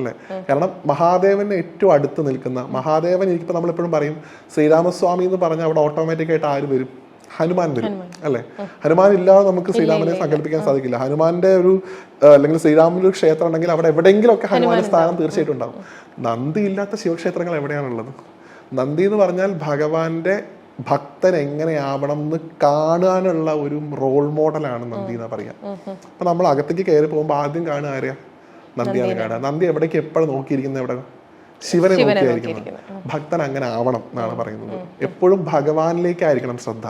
അല്ലെ? കാരണം മഹാദേവന് ഏറ്റവും അടുത്ത് നിൽക്കുന്ന മഹാദേവൻ എനിക്കിപ്പോൾ നമ്മളെപ്പോഴും പറയും ശ്രീരാമസ്വാമി എന്ന് പറഞ്ഞാൽ അവിടെ ഓട്ടോമാറ്റിക്കായിട്ട് ആര് വരും? ഹനുമാൻ വരും അല്ലേ? ഹനുമാൻ ഇല്ലാതെ നമുക്ക് ശ്രീരാമനെ സങ്കല്പിക്കാൻ സാധിക്കില്ല. ഹനുമാന്റെ ഒരു അല്ലെങ്കിൽ ശ്രീരാമന്റെ ഒരു ക്ഷേത്രം ഉണ്ടെങ്കിൽ അവിടെ എവിടെയെങ്കിലും ഒക്കെ ഹനുമാന്റെ സ്ഥാനം തീർച്ചയായിട്ടും ഉണ്ടാവും. നന്ദി ഇല്ലാത്ത ശിവക്ഷേത്രങ്ങൾ എവിടെയാണുള്ളത്? നന്ദി എന്ന് പറഞ്ഞാൽ ഭഗവാന്റെ ഭക്തൻ എങ്ങനെയാവണം എന്ന് കാണാനുള്ള ഒരു റോൾ മോഡലാണ് നന്ദി എന്നാ പറയാ. അപ്പൊ നമ്മൾ അകത്തേക്ക് കയറി പോകുമ്പോൾ ആദ്യം കാണുക ആരെയാ നന്ദിയാണ് കാണുക നന്ദി എവിടേക്ക് എപ്പോഴും നോക്കിയിരിക്കുന്നത് എവിടെ? ശിവനെ നോക്കിയായിരിക്കണം ഭക്തൻ അങ്ങനെ ആവണം എന്നാണ് പറയുന്നത്. എപ്പോഴും ഭഗവാനിലേക്കായിരിക്കണം ശ്രദ്ധ.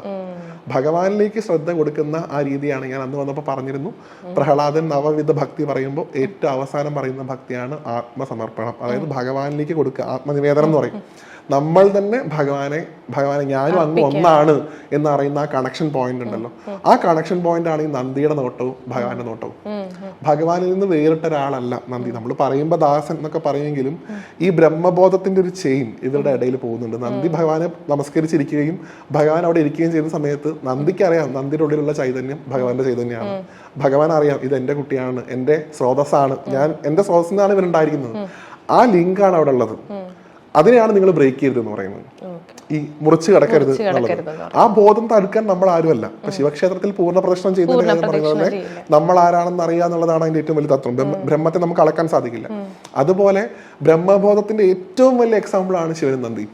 ഭഗവാനിലേക്ക് ശ്രദ്ധ കൊടുക്കുന്ന ആ രീതിയാണ് ഞാൻ അന്ന് വന്നപ്പോൾ പറഞ്ഞിരുന്നു. പ്രഹ്ലാദൻ നവവിധ ഭക്തി പറയുമ്പോൾ ഏറ്റവും അവസാനം പറയുന്ന ഭക്തിയാണ് ആത്മസമർപ്പണം. അതായത് ഭഗവാനിലേക്ക് കൊടുക്കുക. ആത്മനിവേദനം എന്ന് പറയും. നമ്മൾ തന്നെ ഭഗവാനെ ഭഗവാനെ ഞാനും അങ്ങ് ഒന്നാണ് എന്ന് അറിയുന്ന ആ കണക്ഷൻ പോയിന്റ് ഉണ്ടല്ലോ. ആ കണക്ഷൻ പോയിന്റ് ആണ് ഈ നന്ദിയുടെ നോട്ടവും ഭഗവാന്റെ നോട്ടവും. ഭഗവാനിൽ നിന്ന് വേറിട്ട ഒരാളല്ല നന്ദി. നമ്മൾ പറയുമ്പോൾ ദാസൻ എന്നൊക്കെ പറയുമെങ്കിലും ഈ ബ്രഹ്മബോധത്തിന്റെ ഒരു ചെയിൻ ഇവരുടെ ഇടയിൽ പോകുന്നുണ്ട്. നന്ദി ഭഗവാനെ നമസ്കരിച്ചിരിക്കുകയും ഭഗവാൻ അവിടെ ഇരിക്കുകയും ചെയ്യുന്ന സമയത്ത് നന്ദിക്ക് അറിയാം നന്ദിയുടെ ഉള്ളിലുള്ള ചൈതന്യം ഭഗവാന്റെ ചൈതന്യമാണ്. ഭഗവാൻ അറിയാം ഇത് എന്റെ കുട്ടിയാണ് എന്റെ സ്രോതസ്സാണ്. ഞാൻ എന്റെ സ്രോതസ്സിനാണ് ഇവരുണ്ടായിരിക്കുന്നത്. ആ ലിങ്കാണ് അവിടെ ഉള്ളത്. അതിനെയാണ് നിങ്ങൾ ബ്രേക്ക് ചെയ്യരുത് എന്ന് പറയുന്നത് ഈ മുറിച്ച് കിടക്കരുത് എന്നുള്ളത്. ആ ബോധം തടുക്കാൻ നമ്മൾ ആരുമല്ല ഇപ്പൊ ശിവക്ഷേത്രത്തിൽ പൂർണ പ്രദർശനം ചെയ്യുന്നതിന്റെ കാര്യം പറയുന്നത് തന്നെ നമ്മൾ ആരാണെന്ന് അറിയുക എന്നുള്ളതാണ് അതിന്റെ ഏറ്റവും വലിയ തത്വം. ബ്രഹ്മത്തെ നമുക്ക് അളക്കാൻ സാധിക്കില്ല. അതുപോലെ ബ്രഹ്മബോധത്തിന്റെ ഏറ്റവും വലിയ എക്സാമ്പിൾ ആണ് ശിവനും നന്ദി